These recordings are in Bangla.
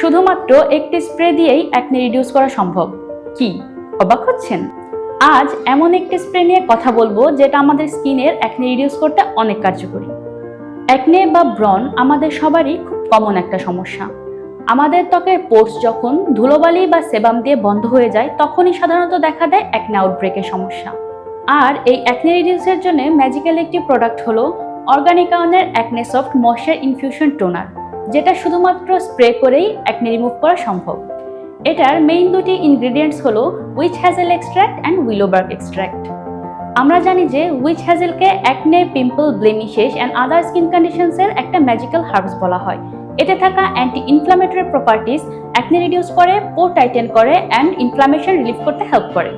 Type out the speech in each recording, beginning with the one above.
শুধুমাত্র একটি স্প্রে দিয়েই অ্যাকনে রিডিউস করা সম্ভব। কি? অবাক হচ্ছেন? আজ এমন একটি স্প্রে নিয়ে কথা বলব যেটা আমাদের স্কিনের অ্যাকনে রিডিউস করতে অনেক কার্যকরী। অ্যাকনে বা ব্রন আমাদের সবারই খুব কমন একটা সমস্যা। আমাদের ত্বকের পোর্স যখন ধুলোবালি বা সেবাম দিয়ে বন্ধ হয়ে যায়, তখনই সাধারণত দেখা দেয় অ্যাকনে আউটব্রেকের সমস্যা। আর এই অ্যাকনে রিডিউসের জন্য ম্যাজিক্যাল একটি প্রোডাক্ট হলো অর্গানিকাউনের acne soft moisture infusion toner যেটা শুধুমাত্র স্প্রে করেই অ্যাকনে রিমুভ করা সম্ভব। এটার মেইন দুটি ইনগ্রিডিয়েন্টস হলো witch hazel extract and willow bark extract আমরা জানি যে witch হ্যাজেলকে acne pimple blemishes and other skin কন্ডিশনসের একটা ম্যাজিক্যাল হার্বস বলা হয়। এতে থাকা anti inflammatory properties acne reduce করে পোর টাইটেন করে অ্যান্ড ইনফ্লামেশন রিলিফ করতে হেল্প করে।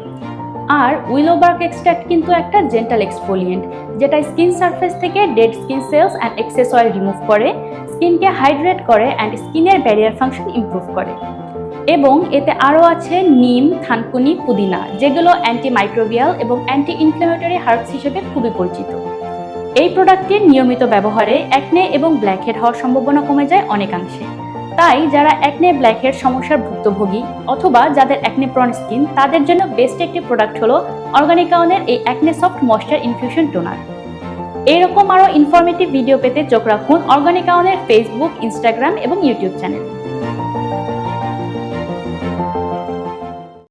আর উইলোবার্গ এক্সট্র্যাক্ট কিন্তু একটা জেন্টাল এক্সফোলিয়েন্ট যেটা স্কিন সারফেস থেকে dead skin cells and excess oil remove করে স্কিনকে হাইড্রেট করে অ্যান্ড স্কিনের ব্যারিয়ার ফাংশন ইমপ্রুভ করে। এবং এতে আরও আছে নিম, থানকুনি, পুদিনা, যেগুলো অ্যান্টিমাইক্রোবিয়াল এবং অ্যান্টি ইনফ্লেমেটরি হার্বস হিসেবে খুবই পরিচিত। এই প্রোডাক্টটির নিয়মিত ব্যবহারে অ্যাকনে এবং ব্ল্যাকহেড হওয়ার সম্ভাবনা কমে যায় অনেকাংশে। তাই যারা অ্যাকনে ব্ল্যাক হেড সমস্যার ভুক্তভোগী অথবা যাদের অ্যাকনে প্রন স্কিন তাদের জন্য বেস্ট একটি প্রোডাক্ট হলো অর্গানিকাউনের এই acne soft moisture infusion toner এইরকম আরও ইনফরমেটিভ ভিডিও পেতে চোখ রাখুন অর্গানিকাউনের ফেসবুক ইনস্টাগ্রাম এবং ইউটিউব চ্যানেল